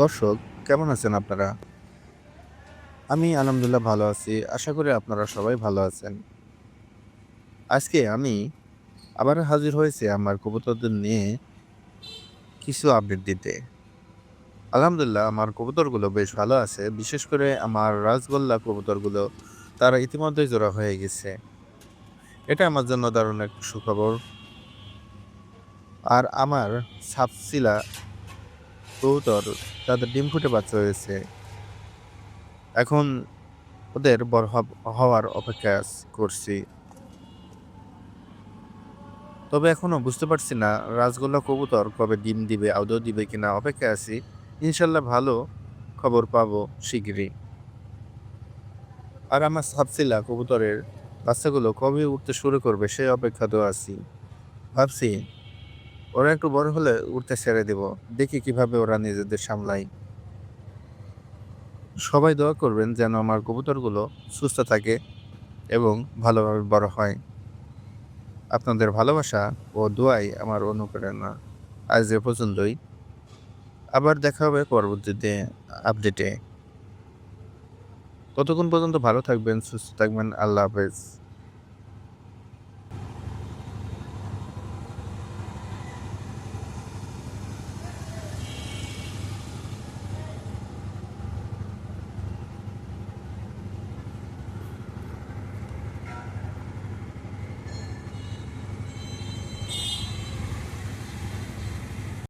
দর্শক, কেমন আছেন আপনারা? আমি আলহামদুলিল্লাহ ভালো আছি। আশা করি আপনারা সবাই ভালো আছেন। আজকে আমি আবার হাজির হয়েছে আমার কবুতরদের নিয়ে কিছু আপডেট দিতে। আলহামদুলিল্লাহ, আমার কবুতরগুলো বেশ ভালো আছে। বিশেষ করে আমার রাজগোল্লা কবুতরগুলো, তারা ইতিমধ্যেই জোড়া হয়ে গেছে। এটা আমার জন্য দারুণ এক সুখবর। আর আমার সাপসিলা কবুতর তাদের ডিম ফুটে বাচ্চা হয়েছে। এখন ওদের বড় হওয়ার অপেক্ষা করছি। তবে এখনও বুঝতে পারছি না, রাজগোল্লা কবুতর কবে ডিম দিবে, আদৌ দিবে কিনা অপেক্ষা আছি। ইনশাল্লাহ ভালো খবর পাবো শীঘ্রই। আর আমার সাপসিলা কবুতরের বাচ্চাগুলো কবে উঠতে শুরু করবে সেই অপেক্ষাতেও আছি। ভাবছি ওরা একটু বড় হলে উঠতে ছেড়ে দেব। দেখি কীভাবে ওরা নিজেদের সামলায় সবাই দোয়া করবেন যেন আমার কবুতরগুলো সুস্থ থাকে এবং ভালোভাবে বড় হয়। আপনাদের ভালোবাসা ও দোয়াই আমার অনুপ্রেরণা। আজ এ পর্যন্তই। আবার দেখা হবে পরবর্তীতে আপডেটে। ততক্ষণ পর্যন্ত ভালো থাকবেন, সুস্থ থাকবেন। আল্লাহ হাফেজ।